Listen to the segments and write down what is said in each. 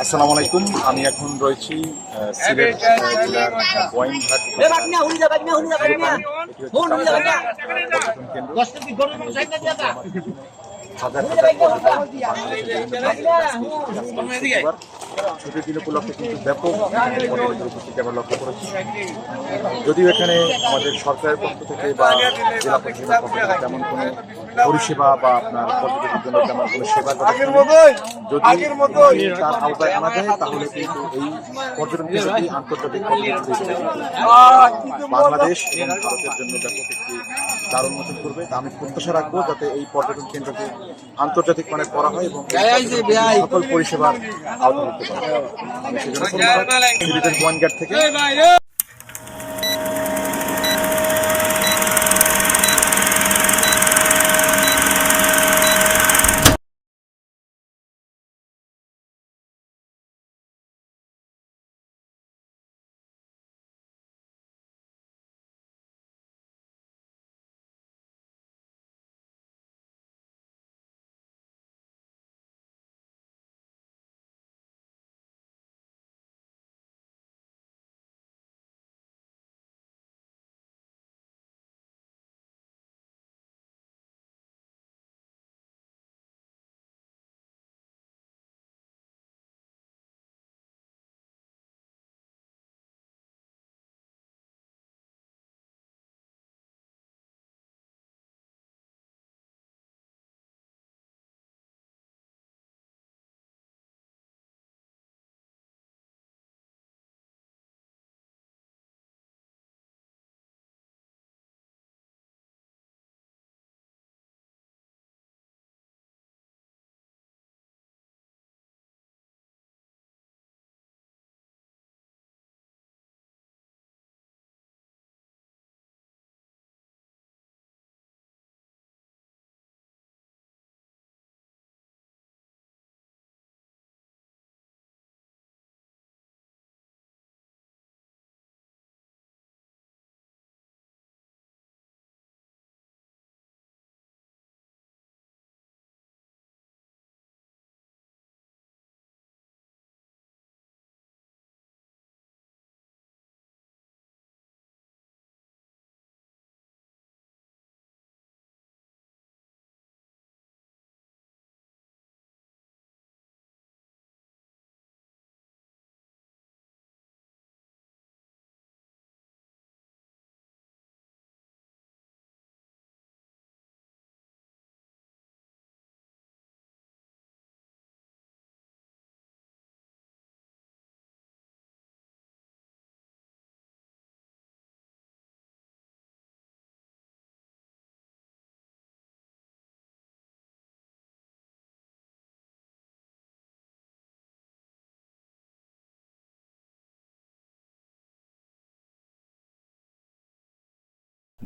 আসসালামু আলাইকুম। আমি এখন রয়েছি সিলেট জেলার গোয়াইনঘাট হাজার হাজার ছুটির দিন উপলক্ষে কিন্তু ব্যাপক উপস্থিতি আমরা লক্ষ্য করেছি যদিও এখানে আমাদের সরকারের পক্ষ থেকে বা জেলা প্রশাসনের পক্ষ থেকে তেমন কোনো পরিষেবা বা আপনার পর্যটকের জন্য তেমন কোনো সেবা যদি তার আওতায় আনা যায় তাহলে কিন্তু এই পর্যটন কেন্দ্রটি আন্তর্জাতিক বাংলাদেশ এবং ভারতের জন্য ব্যাপক একটি দারুণ মতন করবে তা আমি প্রত্যাশা রাখব যাতে এই পর্যটন কেন্দ্রকে আন্তর্জাতিক মানে করা হয় এবং সকল পরিষেবার আওতাভুক্ত সিলেটের গোয়ানঘাট থেকে।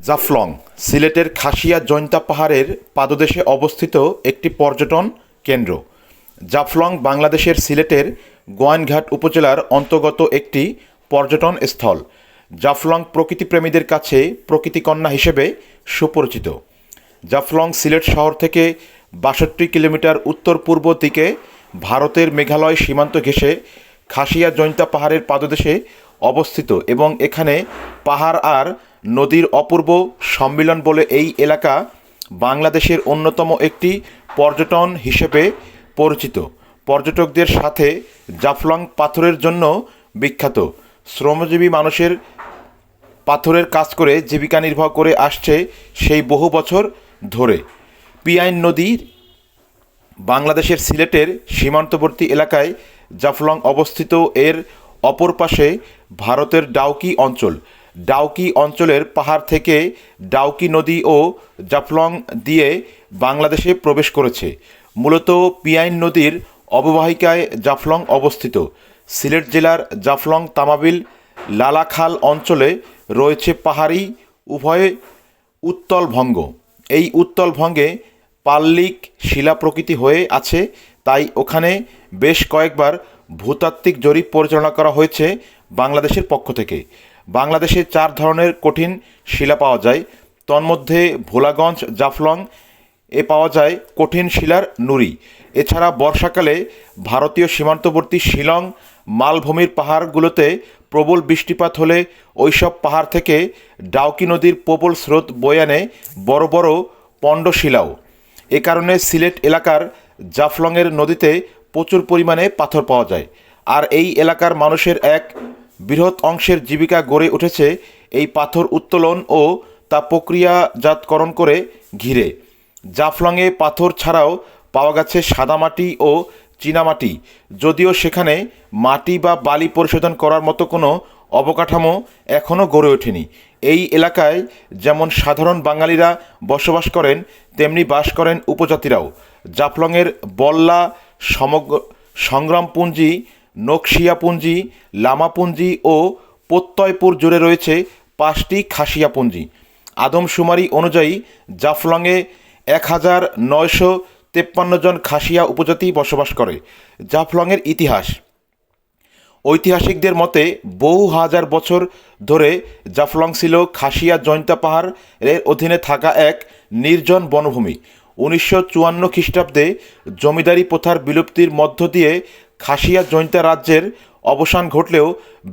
জাফলং, সিলেটের খাসিয়া জৈন্তা পাহাড়ের পাদদেশে অবস্থিত একটি পর্যটন কেন্দ্র। জাফলং বাংলাদেশের সিলেটের গোয়াইনঘাট উপজেলার অন্তর্গত একটি পর্যটন স্থল। জাফলং প্রকৃতিপ্রেমীদের কাছে প্রকৃতিকন্যা হিসেবে সুপরিচিত। জাফলং সিলেট শহর থেকে বাষট্টি কিলোমিটার উত্তর পূর্ব দিকে ভারতের মেঘালয় সীমান্ত ঘেঁষে খাসিয়া জৈন্তা পাহাড়ের পাদদেশে অবস্থিত এবং এখানে পাহাড় আর নদীর অপূর্ব সম্মিলন বলে এই এলাকা বাংলাদেশের অন্যতম একটি পর্যটন হিসেবে পরিচিত। পর্যটকদের সাথে জাফলং পাথরের জন্য বিখ্যাত। শ্রমজীবী মানুষের পাথরের কাজ করে জীবিকা নির্বাহ করে আসছে সেই বহু বছর ধরে। পিয়াইন নদীর বাংলাদেশের সিলেটের সীমান্তবর্তী এলাকায় জাফলং অবস্থিত। এর অপর পাশে ভারতের ডাউকি অঞ্চল। ডাউকি অঞ্চলের পাহাড় থেকে ডাউকি নদী ও জাফলং দিয়ে বাংলাদেশে প্রবেশ করেছে। মূলত পিয়াইন নদীর অববাহিকায় জাফলং অবস্থিত। সিলেট জেলার জাফলং তামাবিল লালাখাল অঞ্চলে রয়েছে পাহাড়ি, উভয়ে উত্তল ভঙ্গ। এই উত্তল ভঙ্গে পাল্লিক শিলা প্রকৃতি হয়ে আছে, তাই ওখানে বেশ কয়েকবার ভূতাত্ত্বিক জরিপ পরিচালনা করা হয়েছে বাংলাদেশের পক্ষ থেকে। বাংলাদেশে চার ধরনের কঠিন শিলা পাওয়া যায়। তন্মধ্যে ভোলাগঞ্জ, জাফলং, এ পাওয়া যায় কঠিন শিলার নুড়ি। এছাড়া বর্ষাকালে ভারতীয় সীমান্তবর্তী শিলং, মালভূমির পাহাড়গুলোতে প্রবল বৃষ্টিপাত হলে ওইসব পাহাড় থেকে ডাউকি নদীর প্রবল স্রোত বয়ে আনে বড় বড় পণ্ডশিলাও। এ কারণে সিলেট এলাকার জাফলংয়ের নদীতে প্রচুর পরিমাণে পাথর পাওয়া যায়। আর এই এলাকার মানুষের এক বৃহৎ অংশের জীবিকা গড়ে উঠেছে এই পাথর উত্তোলন ও তা প্রক্রিয়াজাতকরণ করে ঘিরে। জাফলংয়ে পাথর ছাড়াও পাওয়া গেছে সাদামাটি ও চীনামাটি যদিও সেখানে মাটি বা বালি পরিশোধন করার মতো কোনো অবকাঠামো এখনও গড়ে ওঠেনি। এই এলাকায় যেমন সাধারণ বাঙালিরা বসবাস করেন, তেমনি বাস করেন উপজাতিরাও। জাফলংয়ের বল্লা সমগ্র সংগ্রামপুঞ্জি নকশিয়াপুঞ্জি, লামাপুঞ্জি ও প্রত্যয়পুর জুড়ে রয়েছে পাঁচটি খাসিয়াপুঞ্জি। আদমশুমারি অনুযায়ী জাফলংয়ে এক হাজার নয়শো তেপ্পান্ন জন খাসিয়া উপজাতি বসবাস করে, জাফলংয়ের ইতিহাস। ঐতিহাসিকদের মতে, বহু হাজার বছর ধরে জাফলং ছিল খাসিয়া জৈন্তা পাহাড়ের অধীনে থাকা এক নির্জন বনভূমি। উনিশশো চুয়ান্ন খ্রিস্টাব্দে জমিদারি প্রথার বিলুপ্তির মধ্য দিয়ে খাসিয়া জৈন্তা রাজ্যের অবসান ঘটলেও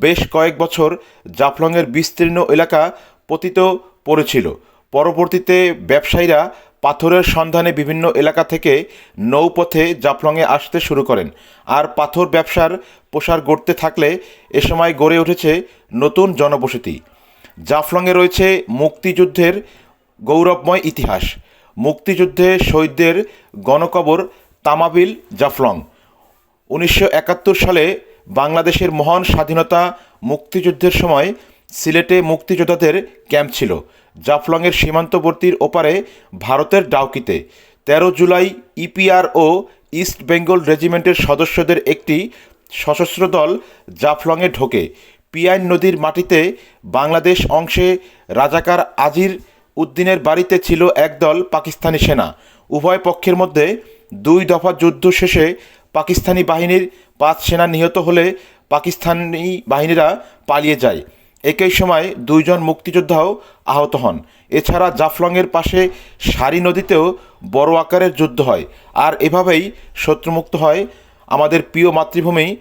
বেশ কয়েক বছর জাফলংয়ের বিস্তীর্ণ এলাকা পতিত পড়েছিল। পরবর্তীতে ব্যবসায়ীরা পাথরের সন্ধানে বিভিন্ন এলাকা থেকে নৌপথে জাফলংয়ে আসতে শুরু করেন। আর পাথর ব্যবসার প্রসার গড়তে থাকলে এ সময় গড়ে উঠেছে নতুন জনবসতি। জাফলংয়ে রয়েছে মুক্তিযুদ্ধের গৌরবময় ইতিহাস। মুক্তিযুদ্ধে শহীদদের গণকবর তামাবিল জাফলং। উনিশশো একাত্তর সালে বাংলাদেশের মহান স্বাধীনতা মুক্তিযুদ্ধের সময় সিলেটে মুক্তিযোদ্ধাদের ক্যাম্প ছিল, জাফলংয়ের সীমান্তবর্তীর ওপারে ভারতের ডাউকিতে। তেরো জুলাই ইপিআর ও ইস্ট বেঙ্গল রেজিমেন্টের সদস্যদের একটি সশস্ত্র দল জাফলংয়ে ঢোকে। পিয়াইন নদীর মাটিতে বাংলাদেশ অংশে রাজাকার আজির উদ্দিনের বাড়িতে ছিল একদল পাকিস্তানি সেনা। উভয় পক্ষের মধ্যে দুই দফা যুদ্ধ শেষে পাকিস্তানি বাহিনীর পাঁচ সেনা নিহত হলে পাকিস্তানি বাহিনীরা পালিয়ে যায়। একই সময় দুইজন মুক্তিযোদ্ধাও আহত হন। এছাড়া জাফলংয়ের পাশে সারি নদীতেও বড় আকারের যুদ্ধ হয়। আর এভাবেই শত্রুমুক্ত হয় আমাদের প্রিয় মাতৃভূমি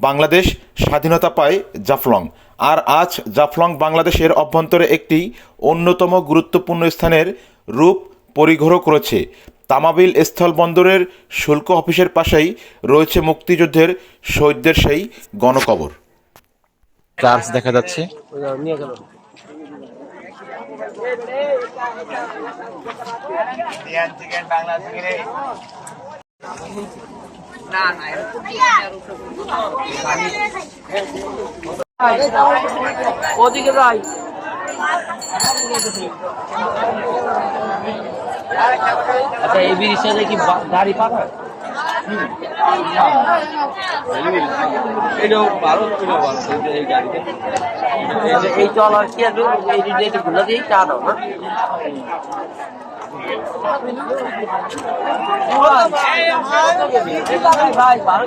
বাংলাদেশ, স্বাধীনতা পায় জাফলং। আর আজ জাফলং বাংলাদেশের অভ্যন্তরে একটি অন্যতম গুরুত্বপূর্ণ স্থানের রূপ পরিগ্রহ করেছে। তামাবিল স্থলবন্দরের শুল্ক অফিসের পাশেই রয়েছে মুক্তিযুদ্ধের শহীদদের সেই গণকবর। চার্জ দেখা যাচ্ছে। ওদিকে যাই। আচ্ছা এই ব্রিজের সাথে কি বা- গাড়ি পাকা? এটাও ভালো এটাও ভালো এই গাড়িতে এই যে- এই চল আর কি আর এই রেটে গুলো দিয়ে চা দাও না? ভাই ভাই।